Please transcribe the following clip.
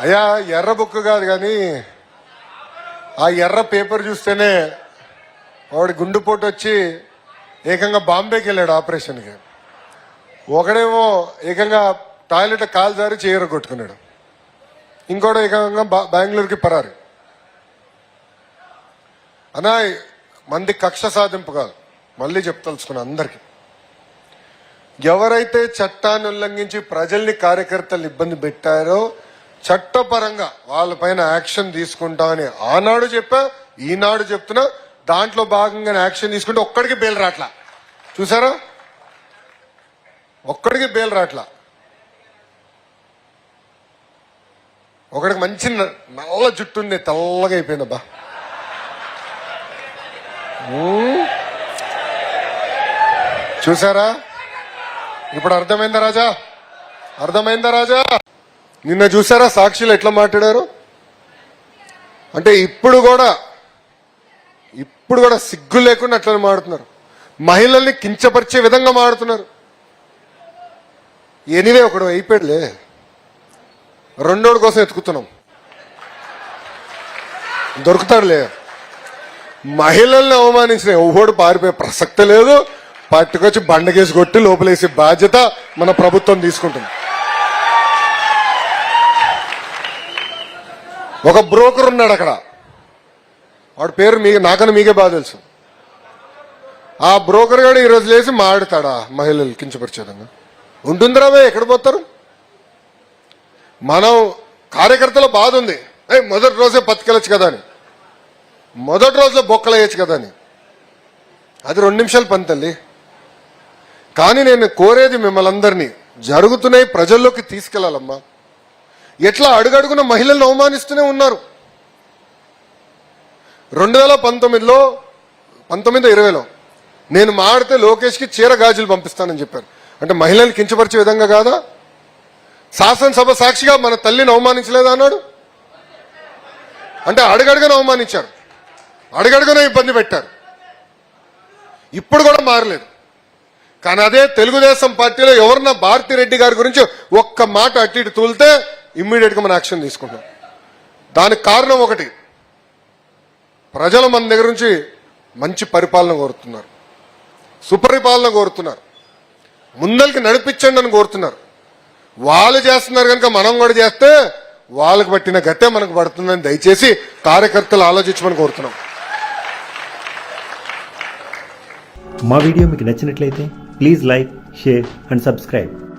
అయ్యా ఎర్ర బుక్ కాదు కానీ ఆ ఎర్ర పేపర్ చూస్తేనే వాడి గుండుపోటు వచ్చి ఏకంగా బాంబేకి వెళ్ళాడు ఆపరేషన్కి. ఒకడేమో ఏకంగా టాయిలెట్ కాలు జారి చేయర కొట్టుకున్నాడు. ఇంకోటి ఏకంగా బా- బెంగళూరుకి పరారు. అనా మంది కక్ష సాధింపు కాదు. మళ్ళీ చెప్తలుచుకున్నా అందరికి. ఎవరైతే చట్టాన్ని ఉల్లంఘించి ప్రజల్ని కార్యకర్తలు ఇబ్బంది పెట్టారో చట్టపరంగా వాళ్ళపైన యాక్షన్ తీసుకుంటామని ఆనాడు చెప్పా ఈనాడు చెప్తున్నా. దాంట్లో భాగంగా యాక్షన్ తీసుకుంటే ఒక్కడికి బెయిల్ రాట్లా. చూసారా? ఒక్కడికి బెయిల్ రాట్లా. ఒకడికి మంచి నల్ల జుట్టు ఉంది తెల్లగా అయిపోయిందబ్బా చూసారా? ఇప్పుడు అర్థమైందా రాజా? అర్థమైందా రాజా? నిన్న చూసారా సాక్షులు ఎట్లా మాట్లాడారు? అంటే ఇప్పుడు కూడా ఇప్పుడు కూడా సిగ్గు లేకుండా అట్లా మాడుతున్నారు. మహిళల్ని కించపరిచే విధంగా మాడుతున్నారు. ఎనివే ఒకడు అయిపోయాడులే. రెండోడు కోసం ఎత్తుకుతున్నాం. దొరుకుతాడులే. మహిళల్ని అవమానించిన ఎవడు పారిపోయే ప్రసక్తే లేదు. పట్టుకొచ్చి బండకేసి కొట్టి లోపలేసే బాధ్యత మన ప్రభుత్వం తీసుకుంటుంది. ఒక బ్రోకర్ ఉన్నాడు అక్కడ. వాడి పేరు మీ నాకన్నా మీకే బాగా తెలుసు. ఆ బ్రోకర్ గారు ఈరోజు లేచి మాడతాడా మహిళలు కించపరిచేదంగా ఉంటుందిరా ఎక్కడ పోతారు? మనం కార్యకర్తల బాధ ఉంది. ఏ మొదటి రోజే బతికెళ్ళచ్చు కదా అని. మొదటి రోజులో బొక్కలు వేయచ్చు కదా అని. అది రెండు నిమిషాలు పని తల్లి. కానీ నేను కోరేది మిమ్మల్ని అందరినీ జరుగుతున్నాయి ప్రజల్లోకి తీసుకెళ్ళాలమ్మా ఎట్లా అడుగడుగున మహిళలను అవమానిస్తూనే ఉన్నారు? రెండు వేల పంతొమ్మిదిలో పంతొమ్మిది ఇరవైలో నేను మాడితే లోకేష్కి చీర గాజులు పంపిస్తానని చెప్పారు. అంటే మహిళల్ని కించపరిచే విధంగా కాదా? శాసనసభ సాక్షిగా మన తల్లిని అవమానించలేదా అన్నాడు? అంటే అడుగడుగున అవమానించారు. అడుగడుగున ఇబ్బంది పెట్టారు. ఇప్పుడు కూడా మారలేదు. కానీ అదే తెలుగుదేశం పార్టీలో ఎవరన్నా భారతిరెడ్డి గారి గురించి ఒక్క మాట అటు ఇటు తూలితే ఇమ్మీడియట్గా మనం యాక్షన్ తీసుకుంటాం. దానికి కారణం ఒకటి. ప్రజలు మన దగ్గర నుంచి మంచి పరిపాలన కోరుతున్నారు. సుపరిపాలన కోరుతున్నారు. ముందరికి నడిపించండి అని కోరుతున్నారు. వాళ్ళు చేస్తున్నారు కనుక మనం కూడా చేస్తే వాళ్ళకి పట్టిన గట్టే మనకు పడుతుందని దయచేసి కార్యకర్తలు ఆలోచించమని కోరుతున్నాం. మా వీడియో మీకు నచ్చినట్లయితే please like share and subscribe.